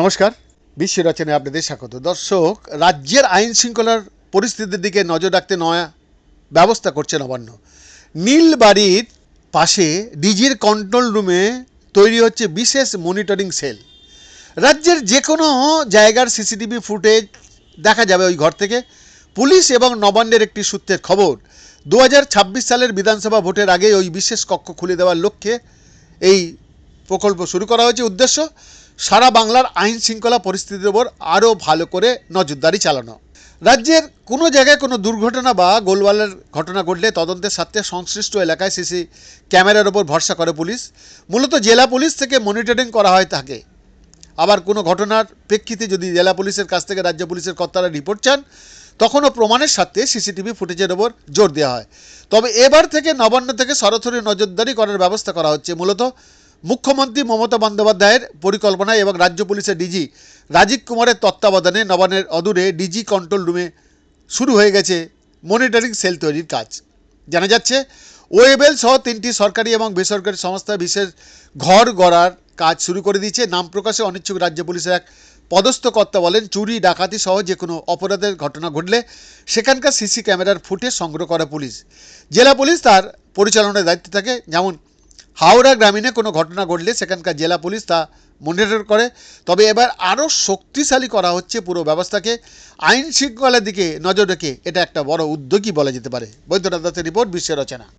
নমস্কার। বিশ্ব রচনায় আপনাদের স্বাগত। দর্শক, রাজ্যের আইন শৃঙ্খলার পরিস্থিতির দিকে নজর রাখতে নয়া ব্যবস্থা করছে নবান্ন। নীলবাড়ির পাশে ডিজির কন্ট্রোল রুমে তৈরি হচ্ছে বিশেষ মনিটরিং সেল। রাজ্যের যে কোনো জায়গার সিসিটিভি ফুটেজ দেখা যাবে ওই ঘর থেকে। পুলিশ এবং নবান্নের একটি সূত্রের খবর, দু হাজার ছাব্বিশ সালের বিধানসভা ভোটের আগে ওই বিশেষ কক্ষ খুলে দেওয়ার লক্ষ্যে এই প্রকল্প শুরু করা হয়েছে। উদ্দেশ্য, সারা বাংলার আইন শৃঙ্খলা পরিস্থিতির ওপর আরও ভালো করে নজরদারি চালানো। রাজ্যের কোনো জায়গায় কোনো দুর্ঘটনা বা গোলমালের ঘটনা ঘটলে তদন্তের স্বার্থে সংশ্লিষ্ট এলাকায় সিসি ক্যামেরার ওপর ভরসা করে পুলিশ। মূলত জেলা পুলিশ থেকে মনিটরিং করা হয় থাকে আবার কোনো ঘটনার প্রেক্ষিতে যদি জেলা পুলিশের কাছ থেকে রাজ্য পুলিশের কর্তারা রিপোর্ট চান, তখনও প্রমাণের সাথে সিসিটিভি ফুটেজের ওপর জোর দেওয়া হয়। তবে এবার থেকে নবান্ন থেকে সরাসরি নজরদারি করার ব্যবস্থা করা হচ্ছে। মূলত মুখ্যমন্ত্রী মমতা বন্দ্যোপাধ্যায়ের পরিকল্পনায় এবং রাজ্য পুলিশের ডিজি রাজীব কুমারের তত্ত্বাবধানে নবানের অদূরে ডিজি কন্ট্রোল রুমে শুরু হয়ে গেছে মনিটরিং সেল তৈরির কাজ। জানা যাচ্ছে, ওয়েবেল সহ তিনটি সরকারি এবং বেসরকারি সংস্থা বিশেষ ঘর গড়ার কাজ শুরু করে দিয়েছে। নাম প্রকাশে অনিচ্ছুক রাজ্য পুলিশের এক পদস্থ কর্তা বলেন, চুরি, ডাকাতি সহ যে কোনো অপরাধের ঘটনা ঘটলে সেখানকার সিসি ক্যামেরার ফুটেজ সংগ্রহ করে পুলিশ। জেলা পুলিশ তার পরিচালনার দায়িত্বে থাকে, যেমন হাওড়া গ্রামীণে কোনো ঘটনা ঘটলে সেখানকার জেলা পুলিশ তা মনিটর করে। তবে এবার আরও শক্তিশালী করা হচ্ছে পুরো ব্যবস্থাকে। আইন শৃঙ্খলার দিকে নজর রেখে এটা একটা বড় উদ্যোগই বলা যেতে পারে। বৈদ্যনাথ দাসের রিপোর্ট বিশ্বের রচনা।